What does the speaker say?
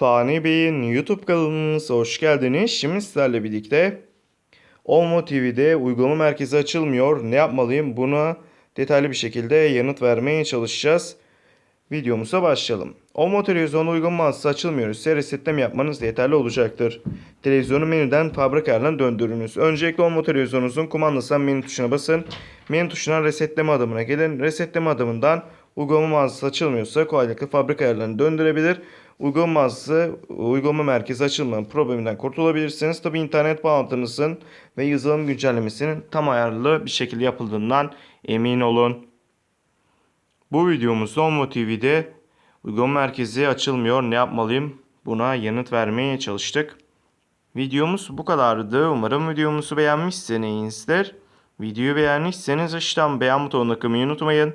Fani Bey'in YouTube kanalımıza hoş geldiniz. Şimdi sizlerle birlikte Olmo TV'de uygulama merkezi açılmıyor. Ne yapmalıyım? Buna detaylı bir şekilde yanıt vermeye çalışacağız. Videomuza başlayalım. Olmo televizyonda uygulama mağazası açılmıyor ise resetleme yapmanız yeterli olacaktır. Televizyonu menüden fabrika ayarına döndürünüz. Öncelikle Olmo televizyonunuzun kumandasından menü tuşuna basın. Menü tuşuna resetleme adımına gelin. Resetleme adımından uygulama mağazası açılmıyorsa kolaylıkla fabrika ayarlarını döndürebilir. Uygulama mağazası, uygulama merkezi açılma probleminden kurtulabilirsiniz. Tabi internet bağlantınızın ve yazılım güncellemesinin tam ayarlı bir şekilde yapıldığından emin olun. Bu videomuzda Olmo TV'de uygulama merkezi açılmıyor. Ne yapmalıyım? Buna yanıt vermeye çalıştık. Videomuz bu kadardı. Umarım videomuzu beğenmişsinizdir. Videoyu beğenmişseniz aşağıdan beğen butonuna kılmayı unutmayın.